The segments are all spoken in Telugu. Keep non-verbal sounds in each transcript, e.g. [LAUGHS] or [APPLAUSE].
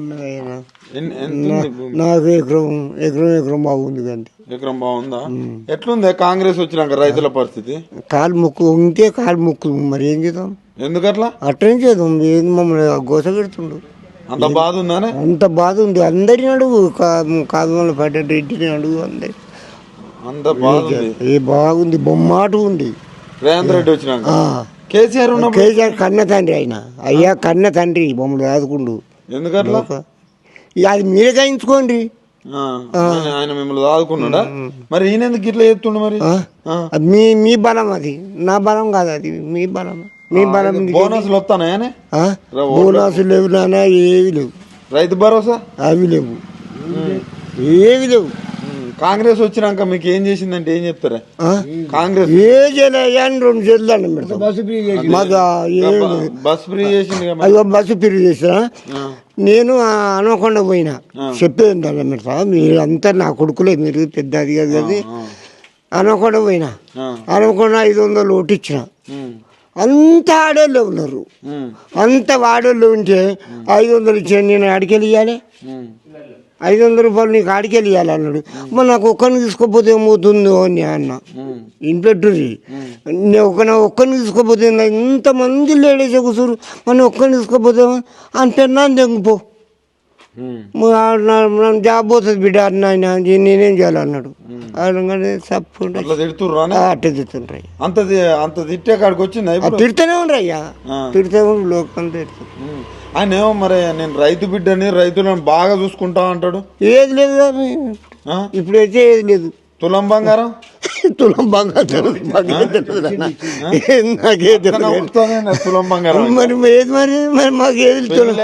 ఉన్నదైనా ఉంది? నాకు ఎకరం ఎకరం ఎకరం బాగుంది కంటే ఎకరం బాగుందా? ఎట్లుంది? కాంగ్రెస్ వచ్చినాక రైతుల పరిస్థితి? కాలు ముక్కు ఉంటే కాలు ముక్కు మరి ఏం చేద్దాం? ఎందుకట్లా? అట్లనే చేద్దాం? ఏంది మమ్మల్ని గోస పెడుతుండు? అంత బాధ ఉందానే? అంత బాధ ఉంది. అందరిని అడుగు. కాదు పడ్డ రెడ్డిని అడుగు అందరి. అంత బాధ ఉంది. ఏ బాగుంది? బొమ్మాట ఉంది. రేవంత్ రెడ్డి వచ్చినాక. కేసీఆర్ కేసీఆర్ కన్న తండ్రి ఆయన. అయ్యా కన్న తండ్రి. బొమ్మలు రాదుకుండు. ఎందుకట్లా? అది మీరే గాయించుకోండి ఆ, ఆయన- మిమ్మల్ని దాదుకున్నాడా మరి ఈయన ఎందుకు ఇట్లా చెప్తుండు మరి? మీ మీ బలం అది. నా బలం కాదు అది. మీ బలం. మీ బలం. బోనస్లు వస్తానాయనే ఆ? రా- బోనస్ లేవు నాన్న ఏవి లేవు. రైతు భరోసా? అవి లేవు. ఏవి లేవు. కాంగ్రెస్ వచ్చినాక మీకు ఏం చేసిందంటే ఏం చెప్తారా? కాంగ్రెస్ ఏ చేయలే అని రెండు చేతులు దండం పెడతాం. మాకు ఆ ఏం లేదు. బస్ ఫ్రీ చేసింది మరి. అదిగో బస్సు పిరి చేసిన. నేను అనకుండా పోయినా. చెప్పేది పెడతా. మీరు అంతా నా కొడుకులే మీరు పెద్ద అది. కాదు కదా ఆ, అనకుండా పోయినా. అనకుండా ఐదు వందలు ఓటిచ్చిన అంత ఆడోళ్ళు ఉన్నారు. అంత వాడోళ్ళు ఉంటే ఐదు వందలు ఇచ్చాను నేను ఆడికెళ్ళి ఇవ్వాలి ఐదు వందల రూపాయలు నీకు ఆడికెళ్ళి ఇవ్వాలి అన్నాడు. మరి నాకు ఒక్కరిని తీసుకోపోతే ఏమవుతుందో అని అన్న. ఇంపెట్టుర్రి నేను ఒక్క ఒక్కరిని తీసుకోపోతే ఇంతమంది లేడీస్ కూర్చోరు మనం ఒక్కరిని తీసుకోపోతే అంటే నన్ను తెంగిపో జాబ్ పోతుంది బిడ్డ అన్న? నేనేం చేయాలన్నాడు తిడుతుంటాయి అంత అంత తిట్టే కాడికి వచ్చిందా ఇప్పుడు? తిడుతూనే. తిడుతూ ఉండు లోకం తిడుతుంది ఉమ్. ఆయన ఏమో మరి నేను రైతు బిడ్డని రైతులను బాగా చూసుకుంటా అంటాడు? ఏది లేదు. ఆ? ఇప్పుడైతే ఏది లేదు. [LAUGHS] తులం బంగారం? తులం బంగారు. నాకే తులం బంగారం మరి ఏది మరి? మరి మాకు ఏది తులం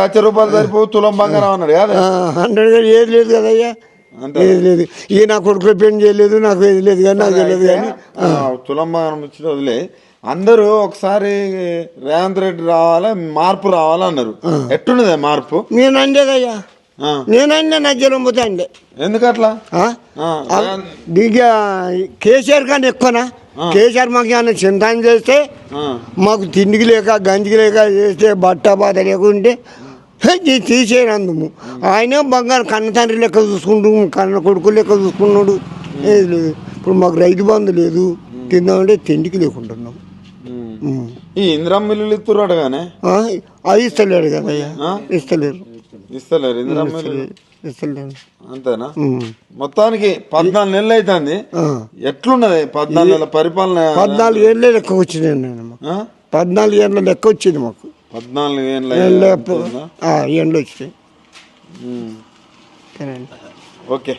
లక్ష రూపాయలు సరిపోవు తులం బంగారం అన్నాడు కదా? హండ్రెడ్గా ఏది లేదు కదయ్యా. అంతే ఏది లేదు. ఈ నా కొడుకు పెళ్ళి చేయలేదు నాకు ఏది లేదు కానీ నాకు తెలియదు కానీ. తులం బంగారం ఇచ్చిన వదిలే. అందరూ ఒకసారి రేవంత్ రెడ్డి రావాలా మార్పు రావాలా అన్నారు. ఎట్టున్నదే మార్పు? నేను అండేదయ్యా ఆ, నేను అండే నా జ్వరం పోతే అండే. ఎందుకట్లా? దిగా కేసీఆర్ కానీ ఎక్కువనా? కేసీఆర్ మాకు ఏమైనా చింతన చేస్తే మాకు తిండికి లేక గంజికి లేక చేస్తే బట్ట బాధ లేకుంటే తీసేయనందుము ఆయన బంగారు కన్న తండ్రి లెక్క చూసుకుంటూ కన్న కొడుకు లెక్క చూసుకున్నాడు. ఏది లేదు. ఇప్పుడు మాకు రైతు బంధు లేదు. తిందామంటే తిండికి లేకుంటున్నాం. ఈ ఇందిరా మిల్లులు ఇస్తుర్రాడు కానీ అది ఇస్తలేడు ఆ? ఇస్తలేరు. ఇస్తలేరు అంతేనా. మొత్తానికి పద్నాలుగు నెలలు అవుతుంది. ఎట్లున్నది పద్నాలుగు నెలల పరిపాలన? పద్నాలుగు ఏళ్ళ లెక్క వచ్చింది నేను? పద్నాలుగు ఏళ్ళ లెక్క వచ్చింది మాకు. పద్నాలుగు ఏళ్ళ ఏళ్ళ వచ్చినాయి. ఓకే.